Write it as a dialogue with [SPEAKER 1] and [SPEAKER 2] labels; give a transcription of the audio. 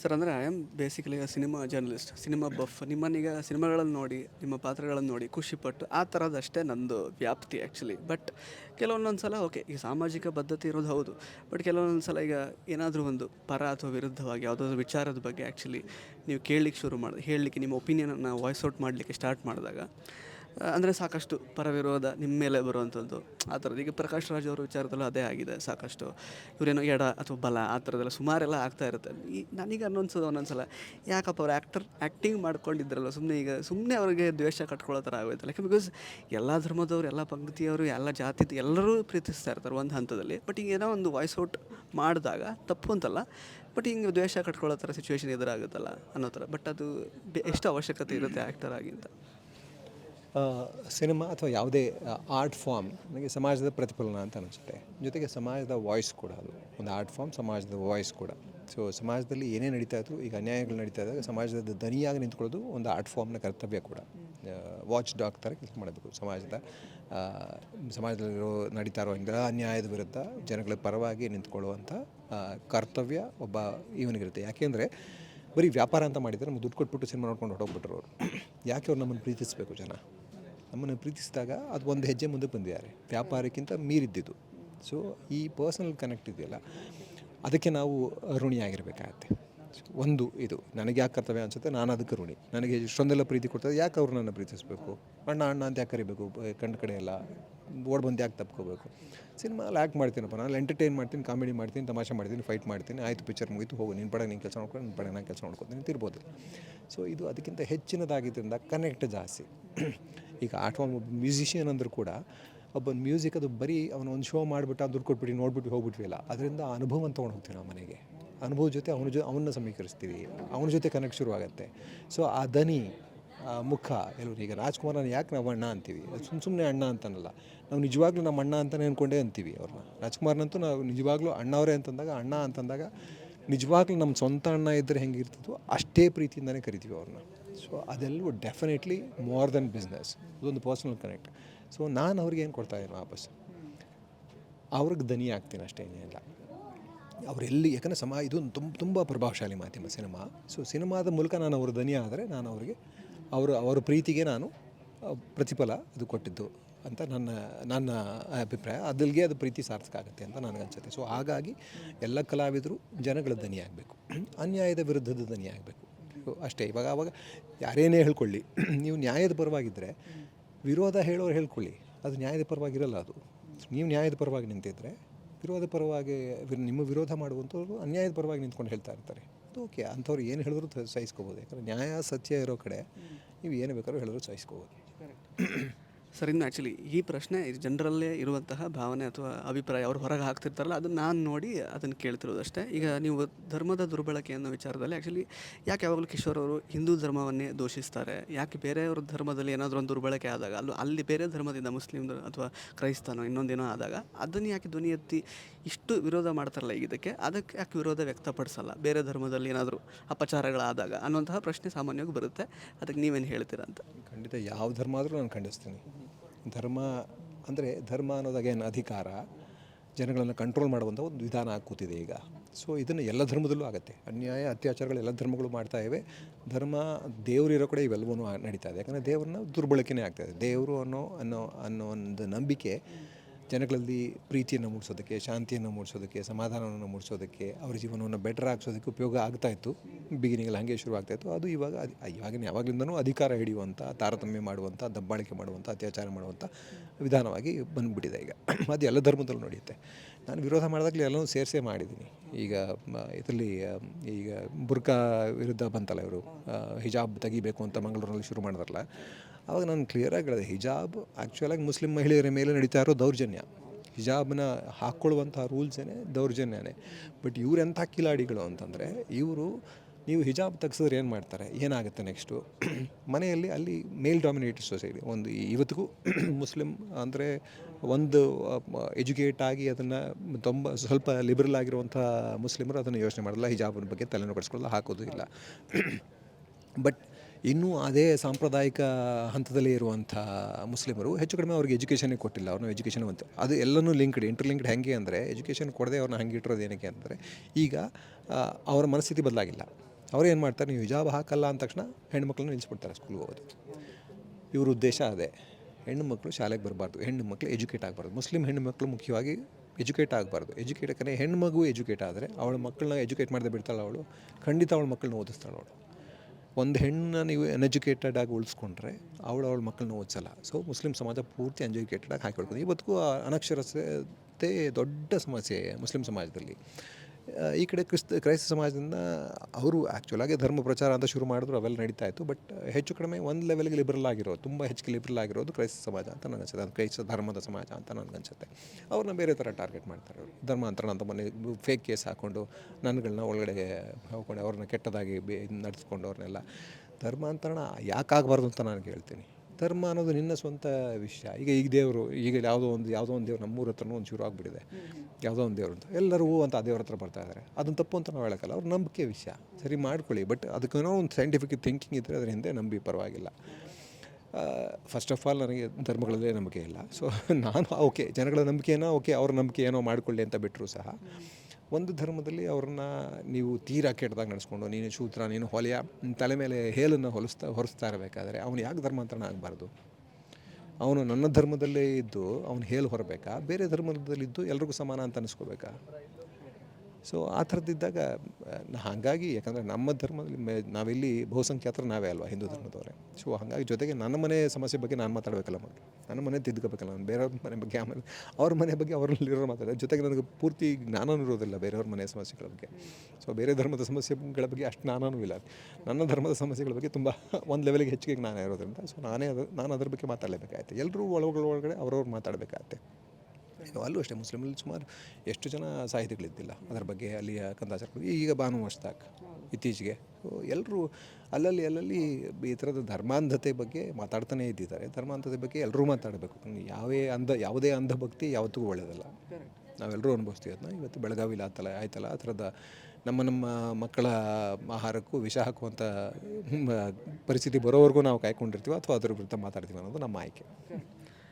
[SPEAKER 1] Sir ಅಂದರೆ I am basically cinema journalist cinema buff ನಿಮ್ಮನ್ನೀಗ ಸಿನಿಮಾಗಳನ್ನು ನೋಡಿ, ನಿಮ್ಮ ಪಾತ್ರಗಳನ್ನು ನೋಡಿ ಖುಷಿಪಟ್ಟು ಆ ಥರದಷ್ಟೇ ನಂದು ವ್ಯಾಪ್ತಿ ಆ್ಯಕ್ಚುಲಿ ಬಟ್ ಕೆಲವೊಂದೊಂದು ಸಲ ಓಕೆ ಈ ಸಾಮಾಜಿಕ ಬದ್ಧತೆ ಇರೋದು ಹೌದು. ಬಟ್ ಕೆಲವೊಂದೊಂದು ಸಲ ಈಗ ಏನಾದರೂ ಒಂದು ಪರ ಅಥವಾ ವಿರುದ್ಧವಾಗಿ ಯಾವುದಾದ್ರು ವಿಚಾರದ ಬಗ್ಗೆ ಆ್ಯಕ್ಚುಲಿ ನೀವು ಕೇಳಲಿಕ್ಕೆ ಶುರು ಮಾಡಿ, ಹೇಳಲಿಕ್ಕೆ ನಿಮ್ಮ ಒಪಿನಿಯನನ್ನು ವಾಯ್ಸ್ ಔಟ್ ಮಾಡಲಿಕ್ಕೆ ಸ್ಟಾರ್ಟ್ ಮಾಡಿದಾಗ ಅಂದರೆ ಸಾಕಷ್ಟು ಪರವಿರೋಧ ನಿಮ್ಮ ಮೇಲೆ ಬರುವಂಥದ್ದು ಆ ಥರದ್ದು. ಈಗ ಪ್ರಕಾಶ್ ರಾಜ್ ಅವರ ವಿಚಾರದಲ್ಲೂ ಅದೇ ಆಗಿದೆ ಸಾಕಷ್ಟು. ಇವರೇನೋ ಎಡ ಅಥವಾ ಬಲ, ಆ ಥರದ್ದೆಲ್ಲ ಸುಮಾರೆಲ್ಲ ಆಗ್ತಾ ಇರುತ್ತೆ. ಈ ನನಗೆ ಅನ್ನೊನ್ಸೋದು ಒಂದೊಂದು ಸಲ ಯಾಕಪ್ಪ ಅವ್ರು ಆ್ಯಕ್ಟರ್ ಆ್ಯಕ್ಟಿಂಗ್ ಮಾಡ್ಕೊಂಡಿದ್ರಲ್ಲ ಸುಮ್ಮನೆ ಈಗ ಸುಮ್ಮನೆ ಅವರಿಗೆ ದ್ವೇಷ ಕಟ್ಕೊಳ್ಳೋ ಥರ ಆಗೋಯ್ತಲ್ಲ. ಯಾಕೆ ಬಿಕಾಸ್ ಎಲ್ಲ ಧರ್ಮದವರು, ಎಲ್ಲ ಪಂಕ್ತಿಯವರು, ಎಲ್ಲ ಜಾತಿದು ಎಲ್ಲರೂ ಪ್ರೀತಿಸ್ತಾ ಇರ್ತಾರೆ ಒಂದು ಹಂತದಲ್ಲಿ. ಬಟ್ ಈಗ ಏನೋ ಒಂದು ವಾಯ್ಸ್ ಔಟ್ ಮಾಡಿದಾಗ ತಪ್ಪು ಅಂತಲ್ಲ. ಬಟ್ ಹಿಂಗೆ ದ್ವೇಷ ಕಟ್ಕೊಳ್ಳೋ ಥರ ಸಿಚುವೇಶನ್ ಎದುರಾಗುತ್ತಲ್ಲ ಅನ್ನೋ ಥರ. ಬಟ್ ಅದು ಎಷ್ಟು ಅವಶ್ಯಕತೆ ಇರುತ್ತೆ ಆ್ಯಕ್ಟರ್ ಆಗಿ ಅಂತ.
[SPEAKER 2] ಸಿನಿಮಾ ಅಥವಾ ಯಾವುದೇ ಆರ್ಟ್ ಫಾರ್ಮ್ ನನಗೆ ಸಮಾಜದ ಪ್ರತಿಫಲನ ಅಂತ ಅನಿಸುತ್ತೆ. ಜೊತೆಗೆ ಸಮಾಜದ ವಾಯ್ಸ್ ಕೂಡ ಅದು. ಒಂದು ಆರ್ಟ್ ಫಾರ್ಮ್ ಸಮಾಜದ ವಾಯ್ಸ್ ಕೂಡ. ಸೊ ಸಮಾಜದಲ್ಲಿ ಏನೇ ನಡೀತಾ ಇದ್ರು, ಈಗ ಅನ್ಯಾಯಗಳು ನಡೀತಾ ಇದ್ದಾಗ ಸಮಾಜದ ದನಿಯಾಗಿ ನಿಂತ್ಕೊಳ್ಳೋದು ಒಂದು ಆರ್ಟ್ ಫಾರ್ಮ್ನ ಕರ್ತವ್ಯ ಕೂಡ. ವಾಚ್ ಡಾಗ್ ಥರ ಕೆಲಸ ಮಾಡಬೇಕು. ಸಮಾಜದ ಸಮಾಜದಲ್ಲಿರೋ, ನಡೀತಾ ಇರೋ ಎಲ್ಲ ಅನ್ಯಾಯದ ವಿರುದ್ಧ ಜನಗಳ ಪರವಾಗಿ ನಿಂತ್ಕೊಳ್ಳುವಂಥ ಕರ್ತವ್ಯ ಒಬ್ಬ ಇವನಿಗಿರುತ್ತೆ. ಯಾಕೆಂದರೆ ಬರೀ ವ್ಯಾಪಾರ ಅಂತ ಮಾಡಿದರೆ ನಮ್ಗೆ ದುಡ್ಡು ಕೊಟ್ಬಿಟ್ಟು ಸಿನಿಮಾ ನೋಡ್ಕೊಂಡು ಹೊರಟೋಗ್ಬಿಟ್ರು ಅವರು. ಯಾಕೆ ಅವ್ರು ನಮ್ಮನ್ನು ಪ್ರೀತಿಸಬೇಕು ಜನ? ನಮ್ಮನ್ನು ಪ್ರೀತಿಸಿದಾಗ ಅದು ಒಂದು ಹೆಜ್ಜೆ ಮುಂದೆ ಬಂದಿದ್ದಾರೆ. ವ್ಯಾಪಾರಕ್ಕಿಂತ ಮೀರಿದ್ದಿದ್ದು. ಸೊ ಈ ಪರ್ಸನಲ್ ಕನೆಕ್ಟ್ ಇದೆಯಲ್ಲ, ಅದಕ್ಕೆ ನಾವು ಋಣಿಯಾಗಿರಬೇಕಾಗತ್ತೆ ಒಂದು ಇದು, ನನಗೆ ಯಾಕೆ ಕರ್ತವ್ಯ ಅನಿಸುತ್ತೆ? ನಾನು ಅದಕ್ಕೆ ಋಣಿ. ನನಗೆ ಇಷ್ಟೊಂದೆಲ್ಲ ಪ್ರೀತಿ ಕೊಡ್ತದೆ, ಯಾಕೆ ಅವ್ರು ನನ್ನ ಪ್ರೀತಿಸಬೇಕು? ಅಣ್ಣ ಅಣ್ಣ ಅಂತ ಯಾಕೆ ಕರಿಬೇಕು? ಕಣ್ಣು ಕಂಡ ಎಲ್ಲ, ಓಡ್ ಬಂದು ಯಾಕೆ ತಪ್ಕೋಬೇಕು? Cinema act ಮಾಡ್ತೀನಪ್ಪ. ನಾನು ಎಂಟರ್ಟೈನ್ ಮಾಡ್ತೀನಿ ಕಾಮಿಡಿ ಮಾಡ್ತೀನಿ, ತಮಾಷೆ ಮಾಡ್ತೀನಿ ಫೈಟ್ ಮಾಡ್ತೀನಿ. ಆಯಿತು ಪಿಕ್ಚರ್ ಮುಗಿತು, ಹೋಗು. ನಿನ್ನ ಪಡೆಗೆ ನೀನು ಕೆಲಸ ನೋಡ್ಕೊಂಡು ನಿನ್ನ ನಾನು ಕೆಲಸ ನೋಡ್ಕೊತೀನಿ, ತಿರ್ಬೋದು. ಸೊ ಇದು ಅದಕ್ಕಿಂತ ಹೆಚ್ಚಿನದಾಗಿದ್ದರಿಂದ ಕನೆಕ್ಟ್ ಜಾಸ್ತಿ. ಈಗ ಆಟ ಮ್ಯೂಸಿಷಿಯನ್ ಅಂದರೂ ಕೂಡ ಒಬ್ಬ ಮ್ಯೂಸಿಕ್ ಅದು ಬರೀ ಅವನು ಒಂದು ಶೋ ಮಾಡಿಬಿಟ್ಟು ದುಡ್ಡು ಕೊಟ್ಬಿಟ್ಟು ನೋಡ್ಬಿಟ್ಟು ಹೋಗ್ಬಿಟ್ವಿಲ್ಲ. ಅದರಿಂದ ಅನುಭವ ತೊಗೊಂಡು ಹೋಗ್ತೀವಿ ನಾವು ಮನೆಗೆ. ಅನುಭವ ಜೊತೆ ಅವನ ಜೊ ಅವನ್ನ ಸಮೀಕರಿಸ್ತೀವಿ. ಅವನ ಜೊತೆ ಕನೆಕ್ಟ್ ಶುರುವಾಗುತ್ತೆ. ಸೊ ಆ ದನಿ ಮುಖ, ಎಲ್ಲರೂ ಈಗ ರಾಜ್ಕುಮಾರನ ಯಾಕೆ ನಾವು ಅಣ್ಣ ಅಂತೀವಿ? ಸುಮ್ಮ ಸುಮ್ಮನೆ ಅಣ್ಣ ಅಂತನಲ್ಲ. ನಾವು ನಿಜವಾಗ್ಲೂ ನಮ್ಮ ಅಣ್ಣ ಅಂತಲೇ ಅಂದ್ಕೊಂಡೇ ಅಂತೀವಿ ಅವ್ರನ್ನ ರಾಜ್ಕುಮಾರ್ನಂತೂ ನಾವು ನಿಜವಾಗ್ಲೂ ಅಣ್ಣವರೇ ಅಂತಂದಾಗ, ಅಣ್ಣ ಅಂತಂದಾಗ ನಿಜವಾಗ್ಲೂ ನಮ್ಮ ಸ್ವಂತ ಅಣ್ಣ ಇದ್ದರೆ ಹೆಂಗಿರ್ತಿದ್ವು ಅಷ್ಟೇ ಪ್ರೀತಿಯಿಂದನೇ ಕರಿತೀವಿ ಅವ್ರನ್ನ ಸೊ ಅದೆಲ್ಲವೂ ಡೆಫಿನೆಟ್ಲಿ ಮೋರ್ ದೆನ್ ಬಿಸ್ನೆಸ್ ಇದೊಂದು ಪರ್ಸ್ನಲ್ ಕನೆಕ್ಟ್ ಸೊ ನಾನು ಅವ್ರಿಗೆ ಏನು ಕೊಡ್ತಾ ಇದ್ದೀನಿ ವಾಪಸ್? ಅವ್ರಿಗೆ ದನಿ ಆಗ್ತೀನಿ ಅಷ್ಟೇ ಏನಿಲ್ಲ ಅವರೆಲ್ಲಿ ಯಾಕಂದರೆ ಸಮ ಇದು ತುಂಬ ತುಂಬ ಪ್ರಭಾವಶಾಲಿ ಮಾಧ್ಯಮ, ಸಿನಿಮಾ. ಸೊ ಸಿನಿಮಾದ ಮೂಲಕ ನಾನು ಅವ್ರ ದನಿ ಆದರೆ ನಾನು ಅವರಿಗೆ ಅವರು ಅವರ ಪ್ರೀತಿಗೆ ನಾನು ಪ್ರತಿಫಲ ಅದು ಕೊಟ್ಟಿದ್ದು ಅಂತ ನನ್ನ ನನ್ನ ಅಭಿಪ್ರಾಯ. ಅದಲ್ಗೆ ಅದು ಪ್ರೀತಿ ಸಾರ್ಥಕ ಆಗುತ್ತೆ ಅಂತ ನನಗನ್ಸುತ್ತೆ ಸೊ ಹಾಗಾಗಿ ಎಲ್ಲ ಕಲಾವಿದರು ಜನಗಳ ದನಿ ಆಗಬೇಕು. ಅನ್ಯಾಯದ ವಿರುದ್ಧದ ದನಿ ಆಗಬೇಕು. ಅಷ್ಟೇ ಇವಾಗ ಅವಾಗ ಯಾರೇನೇ ಹೇಳ್ಕೊಳ್ಳಿ. ನೀವು ನ್ಯಾಯದ ಪರವಾಗಿದ್ದರೆ ವಿರೋಧ ಹೇಳೋರು ಹೇಳ್ಕೊಳ್ಳಿ. ಅದು ನ್ಯಾಯದ ಪರವಾಗಿರಲ್ಲ ಅದು. ನೀವು ನ್ಯಾಯದ ಪರವಾಗಿ ನಿಂತಿದ್ದರೆ ವಿರೋಧ ಪರವಾಗಿ ನಿಮ್ಮ ವಿರೋಧ ಮಾಡುವಂಥವ್ರು ಅನ್ಯಾಯದ ಪರವಾಗಿ ನಿಂತ್ಕೊಂಡು ಹೇಳ್ತಾ ಇರ್ತಾರೆ. ಅದು ಓಕೆ ಅಂಥವ್ರು ಏನು ಹೇಳಿದ್ರು ಸಹಿಸ್ಕೋಬೋದು. ಯಾಕಂದರೆ ನ್ಯಾಯ ಸತ್ಯ ಇರೋ ಕಡೆ ನೀವು ಏನು ಬೇಕಾದ್ರೂ ಹೇಳಿದ್ರು ಸಹಿಸ್ಕೋಬೋದು.
[SPEAKER 1] ಸರ್, ಇನ್ನು ಆ್ಯಕ್ಚುಲಿ ಈ ಪ್ರಶ್ನೆ ಜನರಲ್ಲೇ ಇರುವಂತಹ ಭಾವನೆ ಅಥವಾ ಅಭಿಪ್ರಾಯ ಅವ್ರು ಹೊರಗೆ ಹಾಕ್ತಿರ್ತಾರಲ್ಲ, ಅದನ್ನು ನಾನು ನೋಡಿ ಅದನ್ನು ಕೇಳ್ತಿರೋದು ಅಷ್ಟೇ. ಈಗ ನೀವು ಧರ್ಮದ ದುರ್ಬಳಕೆ ಅನ್ನೋ ವಿಚಾರದಲ್ಲಿ ಆ್ಯಕ್ಚುಲಿ ಯಾಕೆ ಯಾವಾಗಲೂ ಕಿಶೋರ್ ಅವರು ಹಿಂದೂ ಧರ್ಮವನ್ನೇ ದೋಷಿಸ್ತಾರೆ? ಯಾಕೆ ಬೇರೆಯವ್ರ ಧರ್ಮದಲ್ಲಿ ಏನಾದರೂ ಒಂದು ದುರ್ಬಳಕೆ ಆದಾಗ, ಅಲ್ಲೂ ಅಲ್ಲಿ ಬೇರೆ ಧರ್ಮದಿಂದ ಮುಸ್ಲಿಮ್ ಅಥವಾ ಕ್ರೈಸ್ತನೋ ಇನ್ನೊಂದೇನೋ ಆದಾಗ ಅದನ್ನು ಯಾಕೆ ಧ್ವನಿ ಎತ್ತಿ ಇಷ್ಟು ವಿರೋಧ ಮಾಡ್ತಾರಲ್ಲ ಇದಕ್ಕೆ? ಅದಕ್ಕೆ ಯಾಕೆ ವಿರೋಧ ವ್ಯಕ್ತಪಡಿಸಲ್ಲ? ಬೇರೆ ಧರ್ಮದಲ್ಲಿ ಏನಾದರೂ ಅಪಚಾರಗಳಾದಾಗ ಅನ್ನುವಂತಹ ಪ್ರಶ್ನೆ ಸಾಮಾನ್ಯವಾಗಿ ಬರುತ್ತೆ. ಅದಕ್ಕೆ ನೀವೇನು ಹೇಳ್ತೀರಾ ಅಂತ?
[SPEAKER 2] ಖಂಡಿತ, ಯಾವ ಧರ್ಮ ಆದರೂ ನಾನು ಖಂಡಿಸ್ತೀನಿ. ಧರ್ಮ ಅಂದರೆ ಧರ್ಮ ಅನ್ನೋದಾಗೇನು ಅಧಿಕಾರ? ಜನಗಳನ್ನು ಕಂಟ್ರೋಲ್ ಮಾಡುವಂಥ ಒಂದು ವಿಧಾನ ಕೂತಿದೆ ಈಗ. ಸೊ ಇದನ್ನು ಎಲ್ಲ ಧರ್ಮದಲ್ಲೂ ಆಗುತ್ತೆ. ಅನ್ಯಾಯ, ಅತ್ಯಾಚಾರಗಳು ಎಲ್ಲ ಧರ್ಮಗಳು ಮಾಡ್ತಾ ಇವೆ. ಧರ್ಮ ದೇವರಿರೋ ಕಡೆ ಇವೆಲ್ಲವೂ ನಡೀತಾ ಇದೆ. ಯಾಕಂದರೆ ದೇವ್ರನ್ನ ದುರ್ಬಳಕೆನೇ ಇದೆ. ದೇವರು ಅನ್ನೋ ಅನ್ನೋ ಅನ್ನೋ ಒಂದು ನಂಬಿಕೆ ಜನಗಳಲ್ಲಿ ಪ್ರೀತಿಯನ್ನು ಮೂಡಿಸೋದಕ್ಕೆ, ಶಾಂತಿಯನ್ನು ಮೂಡಿಸೋದಕ್ಕೆ, ಸಮಾಧಾನವನ್ನು ಮೂಡಿಸೋದಕ್ಕೆ, ಅವ್ರ ಜೀವನವನ್ನು ಬೆಟರ್ ಆಗಿಸೋದಕ್ಕೆ ಉಪಯೋಗ ಆಗ್ತಾ ಇತ್ತು. ಬಿಗಿನಿಂಗಲ್ಲಿ ಹಾಗೆ ಶುರು ಆಗ್ತಾಯಿತ್ತು ಅದು ಇವಾಗ ಇವಾಗಿನ ಯಾವಾಗಲಿಂದನೂ ಅಧಿಕಾರ ಹಿಡಿಯುವಂಥ ತಾರತಮ್ಯ ಮಾಡುವಂಥ ದಬ್ಬಾಳಿಕೆ ಮಾಡುವಂಥ ಅತ್ಯಾಚಾರ ಮಾಡುವಂಥ ವಿಧಾನವಾಗಿ ಬಂದುಬಿಟ್ಟಿದೆ ಈಗ. ಅದು ಎಲ್ಲ ಧರ್ಮದಲ್ಲೂ ನಡೆಯುತ್ತೆ. ನಾನು ವಿರೋಧ ಮಾಡಿದಾಗಲೇ ಎಲ್ಲವೂ ಸೇರಿಸೇ ಮಾಡಿದ್ದೀನಿ. ಈಗ ಇದರಲ್ಲಿ ಈಗ ಬುರ್ಕಾ ವಿರುದ್ಧ ಬಂತಲ್ಲ ಇವರು. ಹಿಜಾಬ್ ತೆಗಿಬೇಕು ಅಂತ ಮಂಗಳೂರಿನಲ್ಲಿ ಶುರು ಮಾಡಿದ್ರಲ್ಲ. ಆವಾಗ ನಾನು ಕ್ಲಿಯರಾಗಿ ಹೇಳಿದೆ, ಹಿಜಾಬ್ ಆ್ಯಕ್ಚುಲಾಗಿ ಮುಸ್ಲಿಂ ಮಹಿಳೆಯರ ಮೇಲೆ ನಡೀತಾ ಇರೋ ದೌರ್ಜನ್ಯ. ಹಿಜಾಬ್ನ ಹಾಕ್ಕೊಳ್ಳುವಂಥ ರೂಲ್ಸೇ ದೌರ್ಜನ್ಯನೇ. ಬಟ್ ಇವ್ರು ಎಂಥ ಕಿಲಾಡಿಗಳು ಅಂತಂದರೆ, ಇವರು ನೀವು ಹಿಜಾಬ್ ತೆಗ್ಸಿದ್ರೆ ಏನು ಮಾಡ್ತಾರೆ? ಏನಾಗುತ್ತೆ ನೆಕ್ಸ್ಟು ಮನೆಯಲ್ಲಿ ಅಲ್ಲಿ ಮೇಲ್ ಡಾಮಿನೇಟೆಡ್ ಸೊಸೈಟಿ ಒಂದು ಇವತ್ತಿಗೂ ಮುಸ್ಲಿಂ ಅಂದರೆ ಒಂದು ಎಜುಕೇಟ್ ಆಗಿ ಅದನ್ನು ತುಂಬ, ಸ್ವಲ್ಪ ಲಿಬರಲ್ ಆಗಿರುವಂಥ ಮುಸ್ಲಿಮರು ಅದನ್ನು ಯೋಚನೆ ಮಾಡಲ್ಲ, ಹಿಜಾಬನ ಬಗ್ಗೆ ತಲೆನೋ ಕೆಡಿಸ್ಕೊಳ್ಳಲ್ಲ ಹಾಕೋದು ಇಲ್ಲ. ಬಟ್ ಇನ್ನೂ ಅದೇ ಸಾಂಪ್ರದಾಯಿಕ ಹಂತದಲ್ಲಿ ಇರುವಂಥ ಮುಸ್ಲಿಮರು ಹೆಚ್ಚು ಕಡಿಮೆ ಅವ್ರಿಗೆ ಎಜುಕೇಷನೇ ಕೊಟ್ಟಿಲ್ಲ, ಅವ್ರನ್ನ ಎಜುಕೇಷನ್ ಅಂತ ಅದು ಎಲ್ಲನೂ ಲಿಂಕ್ಡ್ ಇಂಟರ್ಲಿಂಕ್ಡ್ ಹೆಂಗೆ ಅಂದರೆ ಎಜುಕೇಷನ್ ಕೊಡದೆ ಅವ್ರನ್ನ ಹಂಗೆ ಇಟ್ಟಿರೋದು ಏನಕ್ಕೆ ಅಂದರೆ ಈಗ ಅವರ ಮನಸ್ಥಿತಿ ಬದಲಾಗಿಲ್ಲ. ಅವ್ರು ಏನು ಮಾಡ್ತಾರೆ, ನೀವು ಹಿಜಾಬ್ ಹಾಕಲ್ಲ ಅಂದ ತಕ್ಷಣ ಹೆಣ್ಮಕ್ಳನ್ನ ನಿಲ್ಲಿಸ್ಬಿಡ್ತಾರೆ ಸ್ಕೂಲ್ಗೆ ಹೋಗೋದು. ಇವ್ರ ಉದ್ದೇಶ ಅದೇ. ಹೆಣ್ಣು ಮಕ್ಕಳು ಶಾಲೆಗೆ ಬರಬಾರ್ದು ಹೆಣ್ಣು ಮಕ್ಕಳು ಎಜುಕೇಟ್ ಆಗಬಾರ್ದು. ಮುಸ್ಲಿಂ ಹೆಣ್ಣು ಮಕ್ಕಳು ಮುಖ್ಯವಾಗಿ ಎಜುಕೇಟ್ ಆಗಬಾರ್ದು. ಎಜುಕೇಟ್ ಯಾಕಂದರೆ ಹೆಣ್ಣು ಮಗು ಎಜುಕೇಟ್ ಆದರೆ ಅವಳ ಮಕ್ಕಳನ್ನ ಎಜುಕೇಟ್ ಮಾಡದೆ ಬಿಡ್ತಾಳೆ ಅವಳು, ಖಂಡಿತ ಅವಳ ಮಕ್ಕಳನ್ನ ಓದಿಸ್ತಾಳೆ ಅವಳು. ಒಂದು ಹೆಣ್ಣನ್ನ ನೀವು ಅನ್ಎಜುಕೇಟೆಡ್ ಆಗಿ ಉಳಿಸ್ಕೊಂಡ್ರೆ ಅವಳು ಅವಳ ಮಕ್ಕಳನ್ನ ಓದಿಸಲ್ಲ. ಸೊ ಮುಸ್ಲಿಂ ಸಮಾಜ ಪೂರ್ತಿ ಅನ್ಎಜುಕೇಟೆಡ್ ಆಗಿ ಹಾಕಿಕೊಳ್ಕೊಂಡು ಇವತ್ತಿಗೂ ಅನಕ್ಷರತೆ ದೊಡ್ಡ ಸಮಸ್ಯೆ ಮುಸ್ಲಿಂ ಸಮಾಜದಲ್ಲಿ. ಈ ಕಡೆ ಕ್ರಿಸ್ತ, ಕ್ರೈಸ್ತ ಸಮಾಜದಿಂದ ಅವರು ಆ್ಯಕ್ಚುಲಾಗಿ ಧರ್ಮ ಪ್ರಚಾರ ಅಂತ ಶುರು ಮಾಡಿದ್ರು, ಅವೆಲ್ಲ ನಡೀತಾ ಇತ್ತು. ಬಟ್ ಹೆಚ್ಚು ಕಡಿಮೆ ಒಂದು ಲೆವೆಲ್ಗೆ ಲಿಬ್ರಲ್ ಆಗಿರೋದು ತುಂಬ ಹೆಚ್ಚಿಗೆ ಲಿಬ್ರಲ್ ಆಗಿರೋದು ಕ್ರೈಸ್ತ ಸಮಾಜ ಅಂತ ನನಗೆ ಅನಿಸುತ್ತೆ. ಅದು ಕ್ರೈಸ್ತ ಧರ್ಮದ ಸಮಾಜ ಅಂತ ನನಗನ್ಸುತ್ತೆ ಅವ್ರನ್ನ ಬೇರೆ ಥರ ಟಾರ್ಗೆಟ್ ಮಾಡ್ತಾರೆ ಅವರು. ಧರ್ಮಾಂತರಣ ಅಂತ ಮೊನ್ನೆ ಫೇಕ್ ಕೇಸ್ ಹಾಕ್ಕೊಂಡು ನನ್ಗಳನ್ನ ಒಳಗಡೆ ಹಾಕೊಂಡು ಅವ್ರನ್ನ ಕೆಟ್ಟದಾಗಿ ಬೇ, ನಡೆಸ್ಕೊಂಡು ಅವ್ರನ್ನೆಲ್ಲ. ಧರ್ಮಾಂತರಣ ಯಾಕಾಗಬಾರ್ದು ಅಂತ ನಾನು ಹೇಳ್ತೀನಿ ಧರ್ಮ ಅನ್ನೋದು ನಿನ್ನ ಸ್ವಂತ ವಿಷಯ. ಈಗ ಈಗ ದೇವರು ಈಗ ಯಾವುದೋ ಒಂದು ಯಾವುದೋ ಒಂದು ದೇವ್ರು ನಮ್ಮೂರ ಹತ್ರನೂ ಒಂದು ಶುರು ಆಗಿಬಿಟ್ಟಿದೆ. ಯಾವುದೋ ಒಂದು ದೇವ್ರು ಅಂತ. ಎಲ್ಲರೂ ಅಂತ ಆ ದೇವ್ರ ಹತ್ರ ಬರ್ತಾ ಇದ್ದಾರೆ ಅದನ್ನು ತಪ್ಪು ಅಂತ ನಾವು ಹೇಳೋಕ್ಕಲ್ಲ. ಅವ್ರ ನಂಬಿಕೆ ವಿಷಯ. ಸರಿ ಮಾಡ್ಕೊಳ್ಳಿ. ಬಟ್ ಅದಕ್ಕೇನೋ ಒಂದು ಸೈಂಟಿಫಿಕ್ ಥಿಂಕಿಂಗ್ ಇದ್ದರೆ ಅದ್ರ ಹಿಂದೆ ನಂಬಿ ಪರವಾಗಿಲ್ಲ. ಫಸ್ಟ್ ಆಫ್ ಆಲ್ ನನಗೆ ಧರ್ಮಗಳಲ್ಲೇ ನಂಬಿಕೆ ಇಲ್ಲ. ಸೊ ನಾನು ಓಕೆ ಜನಗಳ ನಂಬಿಕೆನ ಓಕೆ ಅವ್ರ ನಂಬಿಕೆ ಏನೋ ಮಾಡಿಕೊಳ್ಳಿ ಅಂತ ಬಿಟ್ಟರು ಸಹ. ಒಂದು ಧರ್ಮದಲ್ಲಿ ಅವ್ರನ್ನ ನೀವು ತೀರಾ ಕೆಟ್ಟದಾಗ ನಡೆಸ್ಕೊಂಡು, ನೀನು ಶೂತ್ರ ನೀನು ಹೊಲೆಯ ತಲೆ ಮೇಲೆ ಹೇಲನ್ನು ಹೊಲಿಸ್ತಾ, ಹೊರಿಸ್ತಾ ಇರಬೇಕಾದ್ರೆ ಅವನು ಯಾಕೆ ಧರ್ಮಾಂತರಣ ಆಗಬಾರ್ದು? ಅವನು ನನ್ನ ಧರ್ಮದಲ್ಲೇ ಇದ್ದು ಅವನು ಹೇಲು ಹೊರಬೇಕಾ? ಬೇರೆ ಧರ್ಮದಲ್ಲಿದ್ದು ಎಲ್ರಿಗೂ ಸಮಾನ ಅಂತ ಅನಿಸ್ಕೋಬೇಕಾ? ಸೊ ಆ ಥರದ್ದಿದ್ದಾಗ ಹಾಗಾಗಿ ಯಾಕಂದರೆ ನಮ್ಮ ಧರ್ಮದಲ್ಲಿ ನಾವಿಲ್ಲಿ ಬಹುಸಂಖ್ಯಾತರು ನಾವೇ ಅಲ್ವಾ ಹಿಂದೂ ಧರ್ಮದವರೇ. ಸೊ ಹಾಗಾಗಿ ಜೊತೆಗೆ ನನ್ನ ಮನೆ ಸಮಸ್ಯೆ ಬಗ್ಗೆ ನಾನು ಮಾತಾಡಬೇಕಲ್ಲ ಮೊದಲು. ನನ್ನ ಮನೆ ತಿದ್ಕೋಬೇಕಲ್ಲ ನಾನು ಬೇರೆಯವ್ರ ಮನೆ ಬಗ್ಗೆ ಆಮೇಲೆ ಅವ್ರ ಮನೆ ಬಗ್ಗೆ ಅವರಲ್ಲಿರೋ ಮಾತಾಡ ಜೊತೆಗೆ ನನಗೆ ಪೂರ್ತಿ ಜ್ಞಾನನೂ ಇರೋದಿಲ್ಲ ಬೇರೆಯವ್ರ ಮನೆ ಸಮಸ್ಯೆಗಳ ಬಗ್ಗೆ. ಸೊ ಬೇರೆ ಧರ್ಮದ ಸಮಸ್ಯೆಗಳ ಬಗ್ಗೆ ಅಷ್ಟು ಜ್ಞಾನವೂ ಇಲ್ಲ. ನನ್ನ ಧರ್ಮದ ಸಮಸ್ಯೆಗಳ ಬಗ್ಗೆ ತುಂಬ ಒಂದು ಲೆವೆಲ್ಗೆ ಹೆಚ್ಚಿಗೆ ಜ್ಞಾನ ಇರೋದ್ರಿಂದ ಸೊ ನಾನೇ ಅದು ನಾನು ಅದ್ರ ಬಗ್ಗೆ ಮಾತಾಡಲೇಬೇಕಾಯ್ತು ಎಲ್ಲರೂ ಒಳಗೊಳಗಡೆ ಅವ್ರವ್ರು ಮಾತಾಡಬೇಕಾಗತ್ತೆ. ಈಗ ಅಲ್ಲೂ ಅಷ್ಟೇ ಮುಸ್ಲಿಮಲ್ಲಿ ಸುಮಾರು ಎಷ್ಟು ಜನ ಸಾಹಿತಿಗಳಿದ್ದಿಲ್ಲ. ಅದರ ಬಗ್ಗೆ ಅಲ್ಲಿಯ ಕಂದಾಚಾರ ಈಗ ಬಾನು ಮಸ್ತಾಕ್ ಇತ್ತೀಚೆಗೆ. ಎಲ್ಲರೂ ಅಲ್ಲಲ್ಲಿ ಅಲ್ಲಲ್ಲಿ ಈ ಥರದ ಧರ್ಮಾಂಧತೆ ಬಗ್ಗೆ ಮಾತಾಡ್ತಾನೇ ಇದ್ದಿದ್ದಾರೆ. ಧರ್ಮಾಂಧತೆ ಬಗ್ಗೆ ಎಲ್ಲರೂ ಮಾತಾಡಬೇಕು. ಯಾವೇ ಅಂಧ, ಯಾವುದೇ ಅಂಧ ಭಕ್ತಿ ಯಾವತ್ತಿಗೂ ಒಳ್ಳೆಯದಲ್ಲ ನಾವೆಲ್ಲರೂ ಅನುಭವಿಸ್ತೀವಿ ಅದನ್ನ. ಇವತ್ತು ಬೆಳಗಾವಿಲಿ ಆತಲ್ಲ, ಆಯ್ತಲ್ಲ, ಆ ಥರದ ನಮ್ಮ ನಮ್ಮ ಮಕ್ಕಳ ಆಹಾರಕ್ಕೂ ವಿಷ ಹಾಕುವಂಥ ಪರಿಸ್ಥಿತಿ ಬರೋವರೆಗೂ ನಾವು ಕಾಯ್ಕೊಂಡಿರ್ತೀವಿ ಅಥವಾ ಅದರ ವಿರುದ್ಧ ಮಾತಾಡ್ತೀವಿ ಅನ್ನೋದು ನಮ್ಮ ಆಯ್ಕೆ.